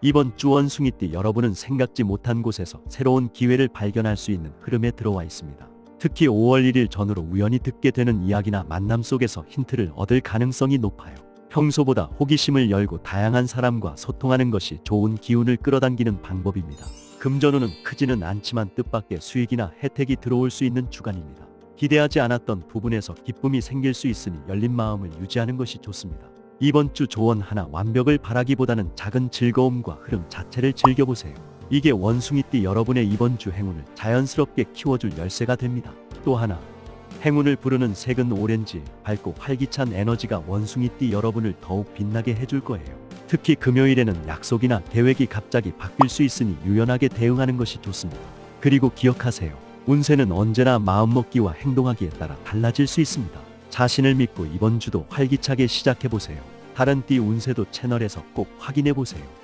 이번 주 원숭이 띠 여러분은 생각지 못한 곳에서 새로운 기회를 발견할 수 있는 흐름에 들어와 있습니다. 특히 5월 1일 전후로 우연히 듣게 되는 이야기나 만남 속에서 힌트를 얻을 가능성이 높아요. 평소보다 호기심을 열고 다양한 사람과 소통하는 것이 좋은 기운을 끌어당기는 방법입니다. 금전운은 크지는 않지만 뜻밖의 수익이나 혜택이 들어올 수 있는 주간입니다. 기대하지 않았던 부분에서 기쁨이 생길 수 있으니 열린 마음을 유지하는 것이 좋습니다. 이번 주 조언 하나 완벽을 바라기보다는 작은 즐거움과 흐름 자체를 즐겨보세요. 이게 원숭이띠 여러분의 이번 주 행운을 자연스럽게 키워줄 열쇠가 됩니다. 또 하나, 행운을 부르는 색은 오렌지, 밝고 활기찬 에너지가 원숭이띠 여러분을 더욱 빛나게 해줄 거예요. 특히 금요일에는 약속이나 계획이 갑자기 바뀔 수 있으니 유연하게 대응하는 것이 좋습니다. 그리고 기억하세요. 운세는 언제나 마음먹기와 행동하기에 따라 달라질 수 있습니다. 자신을 믿고 이번 주도 활기차게 시작해보세요. 다른 띠 운세도 채널에서 꼭 확인해보세요.